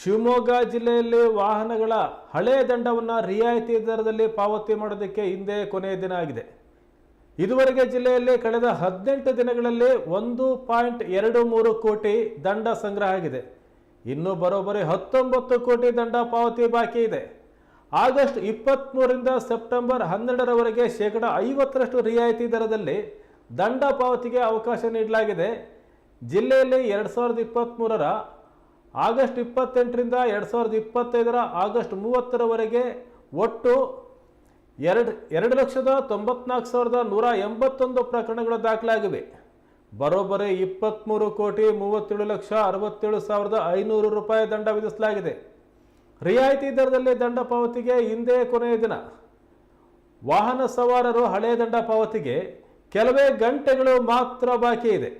ಶಿವಮೊಗ್ಗ ಜಿಲ್ಲೆಯಲ್ಲಿ ವಾಹನಗಳ ಹಳೆ ದಂಡವನ್ನು ರಿಯಾಯಿತಿ ದರದಲ್ಲಿ ಪಾವತಿ ಮಾಡೋದಕ್ಕೆ ಹಿಂದೆ ಕೊನೆಯ ದಿನ ಆಗಿದೆ. ಇದುವರೆಗೆ ಜಿಲ್ಲೆಯಲ್ಲಿ ಕಳೆದ ಹದಿನೆಂಟು ದಿನಗಳಲ್ಲಿ ಒಂದು ಪಾಯಿಂಟ್ ಎರಡು ಮೂರು ಕೋಟಿ ದಂಡ ಸಂಗ್ರಹ ಆಗಿದೆ. ಇನ್ನು ಬರೋಬ್ಬರಿ ಹತ್ತೊಂಬತ್ತು ಕೋಟಿ ದಂಡ ಪಾವತಿ ಬಾಕಿ ಇದೆ. ಆಗಸ್ಟ್ ಇಪ್ಪತ್ತ್ಮೂರರಿಂದ ಸೆಪ್ಟೆಂಬರ್ ಹನ್ನೆರಡರವರೆಗೆ ಶೇಕಡ ಐವತ್ತರಷ್ಟು ರಿಯಾಯಿತಿ ದರದಲ್ಲಿ ದಂಡ ಪಾವತಿಗೆ ಅವಕಾಶ ನೀಡಲಾಗಿದೆ. ಜಿಲ್ಲೆಯಲ್ಲಿ ಎರಡು ಸಾವಿರದ ಇಪ್ಪತ್ತ್ಮೂರರ ಆಗಸ್ಟ್ ಇಪ್ಪತ್ತೆಂಟರಿಂದ ಎರಡು ಸಾವಿರದ ಇಪ್ಪತ್ತೈದರ ಆಗಸ್ಟ್ ಮೂವತ್ತರವರೆಗೆ ಒಟ್ಟು ಎರಡು ಎರಡು ಲಕ್ಷದ ತೊಂಬತ್ನಾಲ್ಕು ಸಾವಿರದ ನೂರ ಎಂಬತ್ತೊಂದು ಪ್ರಕರಣಗಳು ದಾಖಲಾಗಿವೆ. ಬರೋಬ್ಬರಿ ಇಪ್ಪತ್ತ್ಮೂರು ಕೋಟಿ ಮೂವತ್ತೇಳು ಲಕ್ಷ ಅರವತ್ತೇಳು ಸಾವಿರದ ಐನೂರು ರೂಪಾಯಿ ದಂಡ ವಿಧಿಸಲಾಗಿದೆ. ರಿಯಾಯಿತಿ ದರದಲ್ಲಿ ದಂಡ ಪಾವತಿಗೆ ಹಿಂದೆ ಕೊನೆಯ ದಿನ. ವಾಹನ ಸವಾರರು ಹಳೆಯ ದಂಡ ಪಾವತಿಗೆ ಕೆಲವೇ ಗಂಟೆಗಳು ಮಾತ್ರ ಬಾಕಿ ಇದೆ.